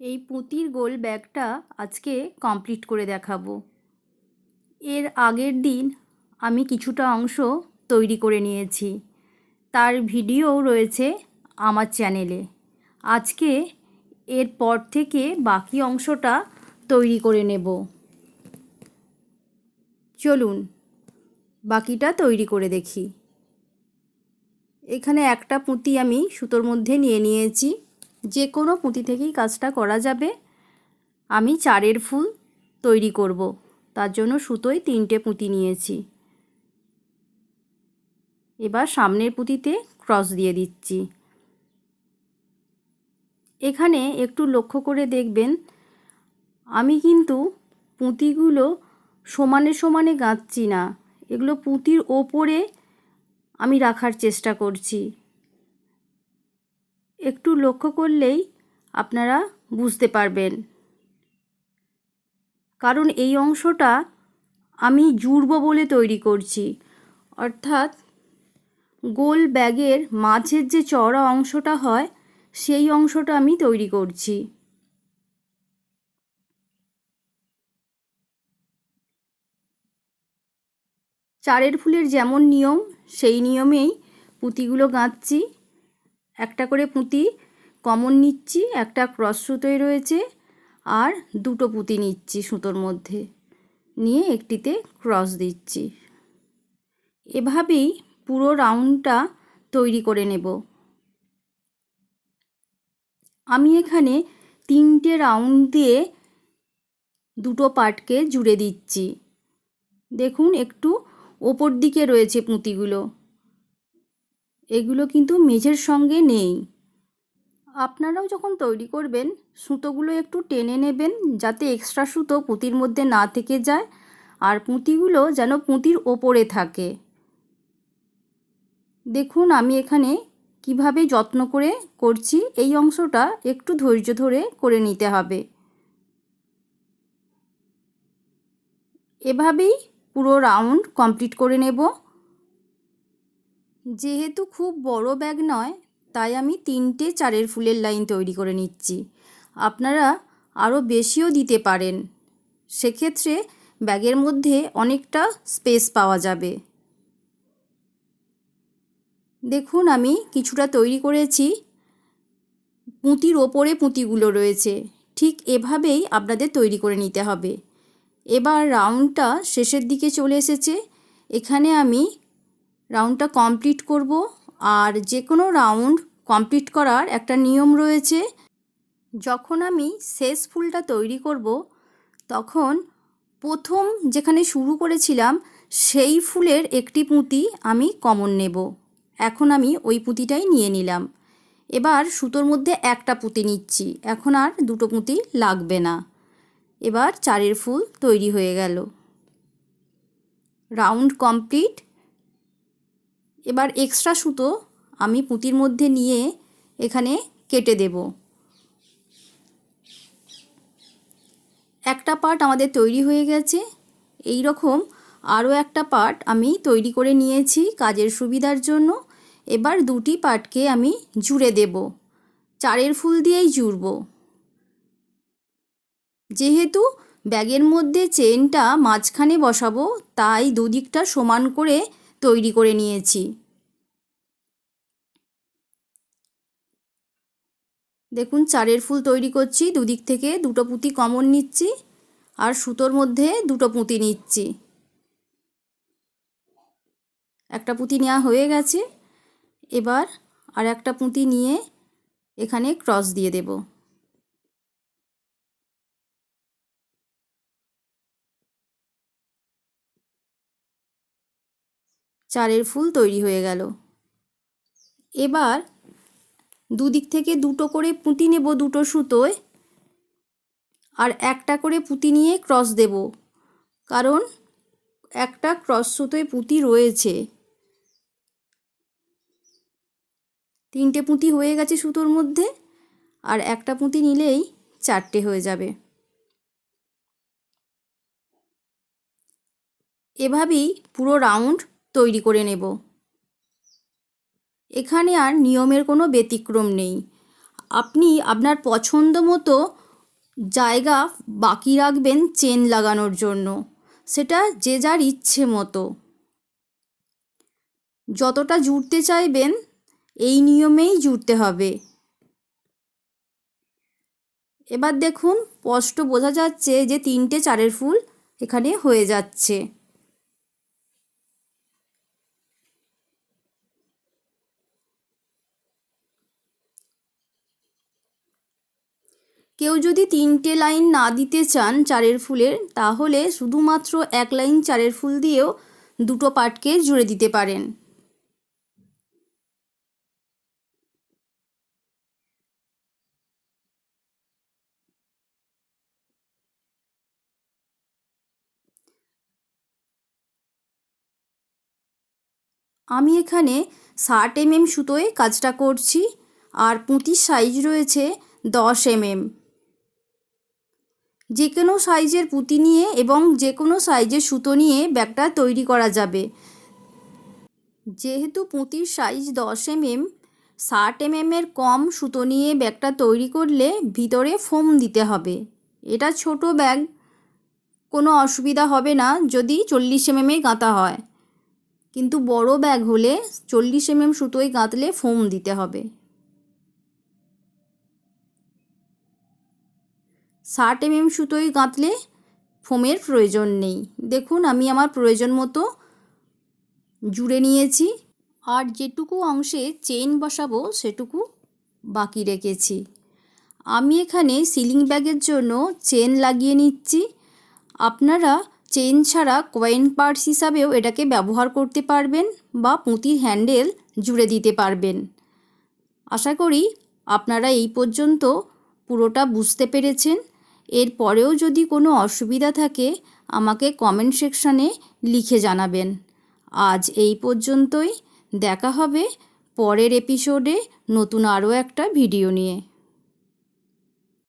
এই পুঁতির গোল ব্যাগটা আজকে কমপ্লিট করে দেখাবো। এর আগের দিন আমি কিছুটা অংশ তৈরি করে নিয়েছি। তার ভিডিও রয়েছে আমার চ্যানেলে। আজকে এরপর থেকে বাকি অংশটা তৈরি করে নেব। চলুন, বাকিটা তৈরি করে দেখি। এখানে একটা পুঁতি আমি সুতোর মধ্যে নিয়ে নিয়েছি। যে কোনো পুঁতি থেকেই কাজটা করা যাবে। আমি চারের ফুল তৈরি করব। তার জন্য সুতোয় তিনটে পুঁতি নিয়েছি। এবার সামনের পুঁতিতে ক্রস দিয়ে দিচ্ছি। এখানে একটু লক্ষ্য করে দেখবেন, আমি কিন্তু পুঁতিগুলো সমানে সমানে গাঁথছি না। এগুলো পুঁতির ওপরে আমি রাখার চেষ্টা করছি। একটু লক্ষ্য করলেই আপনারা বুঝতে পারবেন। কারণ এই অংশটা আমি জুড়ব বলে তৈরি করছি। অর্থাৎ গোল ব্যাগের মাঝের যে চড়া অংশটা হয়, সেই অংশটা আমি তৈরি করছি। চারের ফুলের যেমন নিয়ম, সেই নিয়মেই পুঁতিগুলো গাঁথছি। একটা করে পুঁতি, কমন নিচ্ছি, একটা ক্রস সুতোয় রয়েছে, আর দুটো পুঁতি নিচ্ছি সুতোর মধ্যে। নিয়ে একটিতে ক্রস দিচ্ছি। এভাবেই পুরো রাউন্ডটা তৈরি করে নেব। আমি এখানে তিনটে রাউন্ড দিয়ে দুটো পার্টকে জুড়ে দিচ্ছি। দেখুন, একটু ওপর দিকে রয়েছে পুঁতিগুলো। এগুলো কিন্তু মেঝের সঙ্গে নেই। আপনারাও যখন তৈরি করবেন, সুতোগুলো একটু টেনে নেবেন যাতে এক্সট্রা সুতো পুঁতির মধ্যে না থেকে যায় আর পুঁতিগুলো যেন পুঁতির ওপরে থাকে। দেখুন আমি এখানে কীভাবে যত্ন করে করছি, এই অংশটা একটু ধৈর্য ধরে করে নিতে হবে। এভাবেই পুরো রাউন্ড কমপ্লিট করে নেব। যেহেতু খুব বড় ব্যাগ নয়, তাই আমি তিনটে চারের ফুলের লাইন তৈরি করে নিচ্ছি। আপনারা আরও বেশিও দিতে পারেন। সেক্ষেত্রে ব্যাগের মধ্যে অনেকটা স্পেস পাওয়া যাবে। দেখুন, আমি কিছুটা তৈরি করেছি। পুঁতির ওপরে পুঁতিগুলো রয়েছে। ঠিক এভাবেই আপনাদের তৈরি করে নিতে হবে। এবার রাউন্ডটা শেষের দিকে চলে এসেছে। এখানে আমি রাউন্ডটা কমপ্লিট করব। আর যে কোনো রাউন্ড কমপ্লিট করার একটা নিয়ম রয়েছে। যখন আমি শেষ ফুলটা তৈরি করব, তখন প্রথম যেখানে শুরু করেছিলাম, সেই ফুলের একটি পুঁতি আমি কমন নেব। এখন আমি ওই পুঁতিটাই নিয়ে নিলাম। এবার সুতোর মধ্যে একটা পুঁতি নিচ্ছি। এখন আর দুটো পুঁতি লাগবে না। এবার চারের ফুল তৈরি হয়ে গেল। রাউন্ড কমপ্লিট এবার এক্সট্রা সুতো আমি পুঁতির মধ্যে নিয়ে এখানে কেটে দেব। একটা পার্ট আমাদের তৈরি হয়ে গেছে। এই রকম আরও একটা পার্ট আমি তৈরি করে নিয়েছি কাজের সুবিধার জন্য। এবার দুটি পার্টকে আমি জুড়ে দেব। চারের ফুল দিয়েই জুড়ব। যেহেতু ব্যাগের মধ্যে চেনটা মাঝখানে বসাবো, তাই দুদিকটা সমান করে তৈরি করে নিয়েছি। দেখুন, চারের ফুল তৈরি করছি, দুদিক থেকে দুটো পুঁতি কমন নিচ্ছি আর সুতোর মধ্যে দুটো পুঁতি নিচ্ছি। একটা পুঁতি নেওয়া হয়ে গেছে, এবার আর একটা পুঁতি নিয়ে এখানে ক্রস দিয়ে দেব। চারের ফুল তৈরি হয়ে গেল। এবার দুদিক থেকে দুটো করে পুঁতি নেব দুটো সুতোয় আর একটা করে পুঁতি নিয়ে ক্রস দেব। কারণ একটা ক্রস সুতোয় পুঁতি রয়েছে। তিনটে পুঁতি হয়ে গেছে সুতোর মধ্যে আর একটা পুঁতি নিলেই চারটে হয়ে যাবে। এভাবেই পুরো রাউন্ড তৈরি করে নেব। এখানে আর নিয়মের কোনো ব্যতিক্রম নেই। আপনি আপনার পছন্দ মতো জায়গা বাকি রাখবেন চেন লাগানোর জন্য। সেটা যে যার ইচ্ছে মতো। যতটা জুড়তে চাইবেন, এই নিয়মেই জুড়তে হবে। এবার দেখুন, স্পষ্ট বোঝা যাচ্ছে যে তিনটে চারের ফুল এখানে হয়ে যাচ্ছে। কেউ যদি তিনটে লাইন না দিতে চান চারের ফুলের, তাহলে শুধুমাত্র এক লাইন চারের ফুল দিয়েও দুটো পাটকে জুড়ে দিতে পারেন। আমি এখানে ষাট এমএম সুতোয় কাজটা করছি, আর পুঁতির সাইজ রয়েছে দশ এমএম। যে কোনো সাইজের পুঁতি নিয়ে এবং যে কোনো সাইজের সুতো নিয়ে ব্যাগটা তৈরি করা যাবে। যেহেতু পুঁতির সাইজ দশ এমএম, ষাট এমএমের কম সুতো নিয়ে ব্যাগটা তৈরি করলে ভিতরে ফোম দিতে হবে। এটা ছোট ব্যাগ, কোনো অসুবিধা হবে না যদি চল্লিশ এমএমে গাঁথা হয়। কিন্তু বড় ব্যাগ হলে চল্লিশ এমএম সুতোয় গাঁথলে ফোম দিতে হবে। ষাট এমএম সুতোয় গাঁথলে ফোমের প্রয়োজন নেই। দেখুন, আমি আমার প্রয়োজন মতো জুড়ে নিয়েছি। আর যেটুকু অংশে চেন বসাবো, সেটুকু বাকি রেখেছি। আমি এখানে সিলিং ব্যাগের জন্য চেন লাগিয়ে নিচ্ছি। আপনারা চেন ছাড়া কয়েন পার্স হিসাবেও এটাকে ব্যবহার করতে পারবেন বা পুঁতির হ্যান্ডেল জুড়ে দিতে পারবেন। আশা করি আপনারা এই পর্যন্ত পুরোটা বুঝতে পেরেছেন। এরপরেও যদি কোনো অসুবিধা থাকে, আমাকে কমেন্ট সেকশানে লিখে জানাবেন। আজ এই পর্যন্তই। দেখা হবে পরের এপিসোডে নতুন আরও একটা ভিডিও নিয়ে।